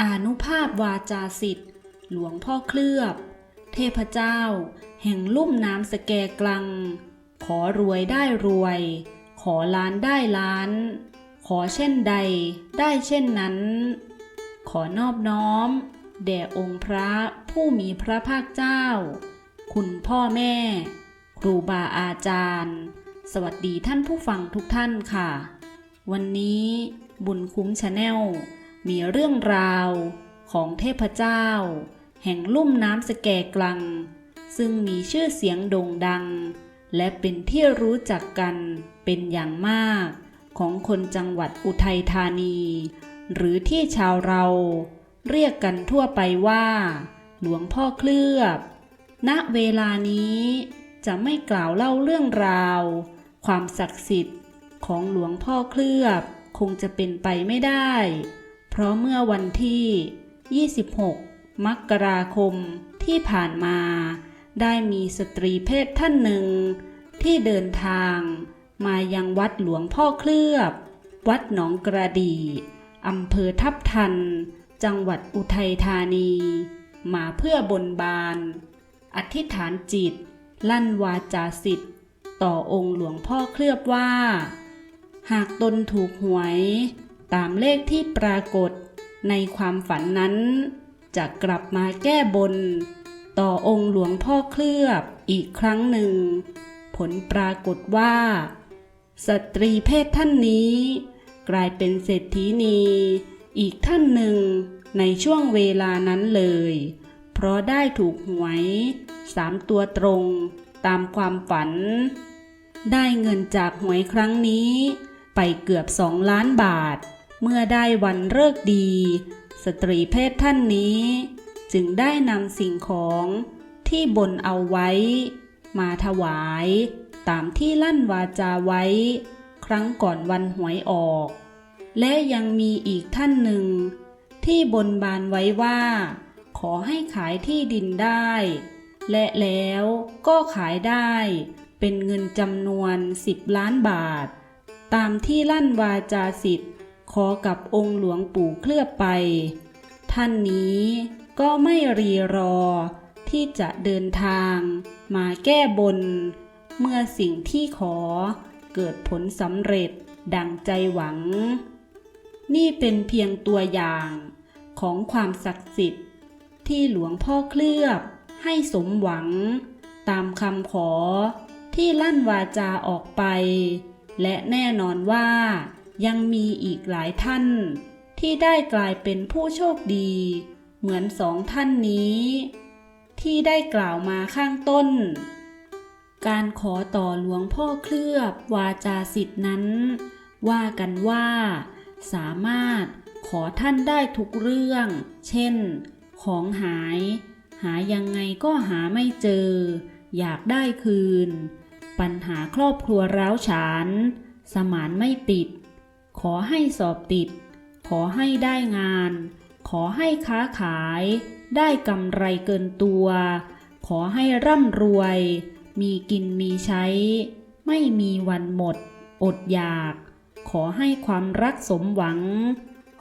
อานุภาพวาจาสิทธิ์ หลวงพ่อเคลือบ เทพเจ้า แห่งลุ่มน้ำสแกกลัง ขอรวยได้รวย ขอล้านได้ล้าน ขอเช่นใดได้เช่นนั้น ขอนอบน้อม แด่องค์พระผู้มีพระภาคเจ้า คุณพ่อแม่ ครูบาอาจารย์ สวัสดีท่านผู้ฟังทุกท่านค่ะ วันนี้บุญคุ้มชาแนล มีเรื่องราวของเทพเจ้า แห่งลุ่มน้ำสแกกลัง ซึ่งมีชื่อเสียงโด่งดัง และเป็นที่รู้จักกันเป็นอย่างมากของคนจังหวัดอุทัยธานี หรือที่ชาวเราเรียกกันทั่วไปว่า หลวงพ่อเคลือบ ณ เวลานี้จะไม่กล่าวเล่าเรื่องราว ความศักดิ์สิทธิ์ของหลวงพ่อเคลือบคงจะเป็นไปไม่ได้ เพราะเมื่อวันที่ 26 มกราคมที่ผ่านมา ได้มีสตรีเพศท่านหนึ่ง ที่เดินทางมายังวัดหลวงพ่อเคลือบ วัดหนองกระดีอำเภอทับทัน จังหวัดอุทัยธานี มาเพื่อบนบาน อธิษฐานจิต ลั่นวาจาสิทธิ์ต่อองค์หลวงพ่อเคลือบว่า หากตนถูกหวย ตามเลขที่ปรากฏในความฝันนั้น จะกลับมาแก้บน ต่อองค์หลวงพ่อเคลือบอีกครั้งหนึ่ง ผลปรากฏว่า สตรีเพศท่านนี้ กลายเป็นเศรษฐีนี อีกท่านหนึ่งในช่วงเวลานั้นเลย เพราะได้ถูกหวยสามตัวตรงตามความฝัน ได้เงินจากหวยครั้งนี้ไปเกือบสองล้านบาท เมื่อได้วันเลิกดี สตรีเพศท่านนี้ จึงได้นำสิ่งของที่บนเอาไว้ มาถวายตามที่ลั่นวาจาไว้ ครั้งก่อนวันหวยออก และยังมีอีกท่านหนึ่ง ที่บนบานไว้ว่า ขอให้ขายที่ดินได้ และแล้วก็ขายได้เป็นเงินจำนวน 10 ล้านบาท ตามที่ลั่นวาจาสิทธิ์ ขอกับองค์หลวงปู่เคลือบไป ท่านนี้ก็ไม่รีรอที่จะเดินทางมาแก้บน เมื่อสิ่งที่ขอเกิดผลสำเร็จดังใจหวัง นี่เป็นเพียงตัวอย่างของความศักดิ์สิทธิ์ ที่หลวงพ่อเคลือบให้สมหวัง ตามคำขอที่ลั่นวาจาออกไป และแน่นอนว่า ยังมีอีกหลายท่าน ที่ได้กลายเป็นผู้โชคดี เหมือนสองท่านนี้ ที่ได้กล่าวมาข้างต้น การขอต่อหลวงพ่อเคลือบวาจาสิทธินั้น ว่ากันว่า สามารถขอท่านได้ทุกเรื่อง เช่น ของหาย หายังไงก็หาไม่เจอ อยากได้คืน ปัญหาครอบครัวร้าวฉาน สมานไม่ติด ขอให้สอบติด ขอให้ได้งาน ขอให้ค้าขาย ได้กำไรเกินตัว ขอให้ร่ำรวย มีกินมีใช้ ไม่มีวันหมด อดอยาก ขอให้ความรักสมหวัง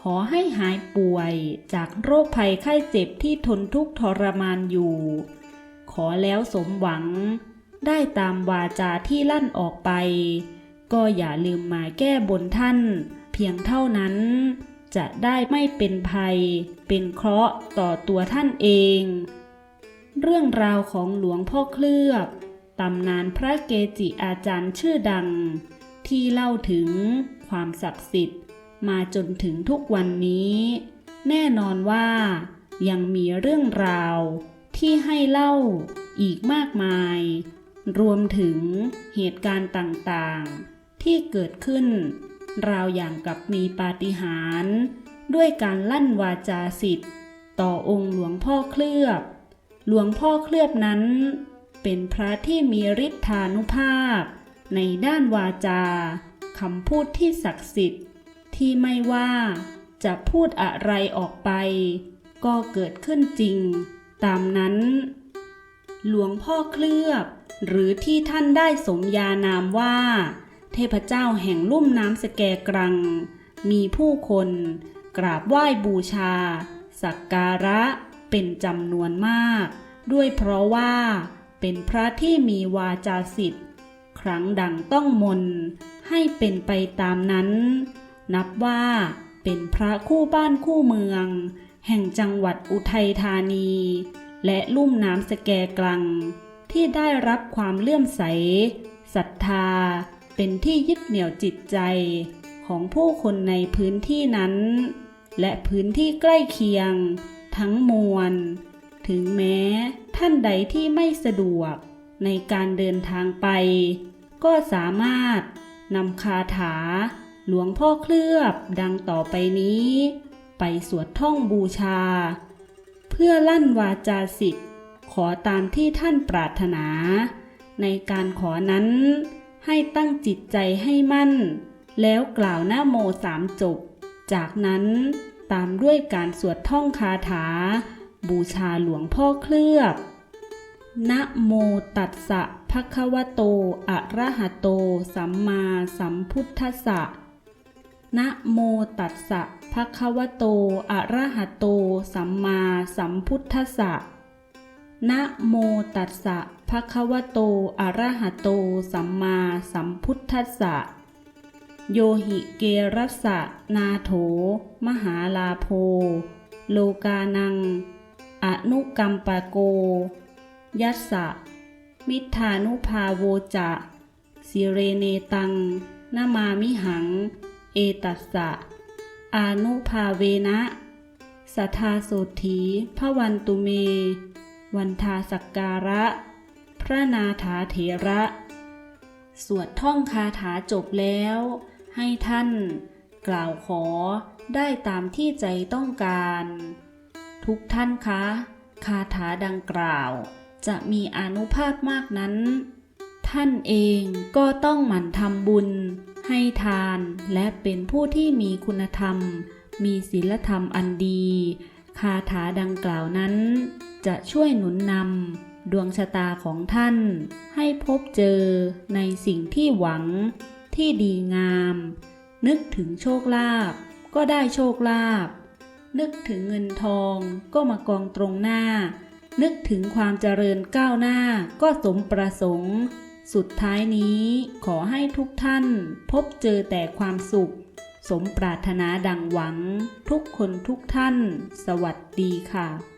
ขอให้หายป่วยจากโรคภัยไข้เจ็บที่ทนทุกข์ทรมานอยู่ ขอแล้วสมหวัง ได้ตามวาจาที่ลั่นออกไป ก็อย่าลืมมาแก้บนท่าน เพียงเท่านั้น จะได้ไม่เป็นภัย เป็นเคราะห์ต่อตัวท่านเอง เรื่องราวของหลวงพ่อเคลือบตำนานพระเกจิอาจารย์ชื่อดัง ที่เล่าถึงความศักดิ์สิทธิ์ มาจนถึงทุกวันนี้ แน่นอนว่า ยังมีเรื่องราวที่ให้เล่าอีกมากมาย รวมถึงเหตุการณ์ต่างๆ ที่เกิดขึ้น ราวอย่างกับมีปาฏิหาริย์ด้วยการลั่นวาจาสิทธิ์ ต่อองค์หลวงพ่อเคลือบ หลวงพ่อเคลือบนั้น เป็นพระที่มีฤทธานุภาพ ในด้านวาจาคำพูดที่ศักดิ์สิทธิ์ ที่ไม่ว่าจะพูดอะไรออกไป ก็เกิดขึ้นจริง ตามนั้น หลวงพ่อเคลือบ หรือที่ท่านได้สมญานามว่า เทพเจ้าแห่งลุ่มน้ำสแกกรัง มีผู้คน กราบไหว้บูชา สักการะเป็นจำนวนมาก ด้วยเพราะว่าเป็นพระที่มีวาจาสิทธิ์ ครั้งดังต้องมน ให้เป็นไปตามนั้น นับว่าเป็นพระคู่บ้านคู่เมือง แห่งจังหวัดอุทัยธานี และลุ่มน้ำสแกกลัง ที่ได้รับความเลื่อมใสศรัทธา เป็นที่ยึดเหนี่ยวจิตใจของผู้คนในพื้นที่นั้น และพื้นที่ใกล้เคียง ทั้งมวล ถึงแม้ท่านใดที่ไม่สะดวกในการเดินทางไป ก็สามารถนำคาถาหลวงพ่อเคลือบดังต่อไปนี้ ไปสวดท่องบูชา เพื่อลั่นวาจาสิทธิ์ขอตามที่ท่านปรารถนา ในการขอนั้น ให้ตั้งจิตใจให้มั่น แล้วกล่าวหน้าโมสามจบ จากนั้นตามด้วยการสวดท่องคาถา บูชาหลวงพ่อเคลือบนะโมตัสสะภะคะวะโต อะระหะโต สัมมาสัมพุทธัสสะนะโมตัสสะภะคะวะโต อะระหะโต สัมมาสัมพุทธัสสะนะโมตัสสะ ภะคะวะโต อะระหะโต สัมมาสัมพุทธัสสะ โยหิเกรัสสะ นาโถ มหาลาโพ โลกานัง อนุกัมปะโก ยัสสะ มิทานุภาโวจะสิเรเนตังนามามิหัง เอตัสสะ อานุภาเวนะสัทธาโสถีพระวันตุเม วันทาสักการะ พระนาถาเถระ สวดท่องคาถาจบแล้ว ให้ท่านกล่าวขอได้ตามที่ใจต้องการ ทุกท่านคะ คาถาดังกล่าว จะมีอนุภาพมากนั้น ท่านเองก็ต้องหมั่นทำบุญ ให้ทานและเป็นผู้ที่มีคุณธรรม มีศีลธรรมอันดี คาถาดังกล่าวนั้น จะช่วยหนุนนำ ดวงชะตาของท่านให้พบเจอในสิ่งที่หวังที่ดีงาม นึกถึงโชคลาภก็ได้โชคลาภนึกถึงเงินทองก็มากองตรงหน้า นึกถึงความเจริญก้าวหน้าก็สมประสงค์ สุดท้ายนี้ขอให้ทุกท่านพบเจอแต่ความสุข สมปรารถนาดังหวัง ทุกคนทุกท่าน สวัสดีค่ะ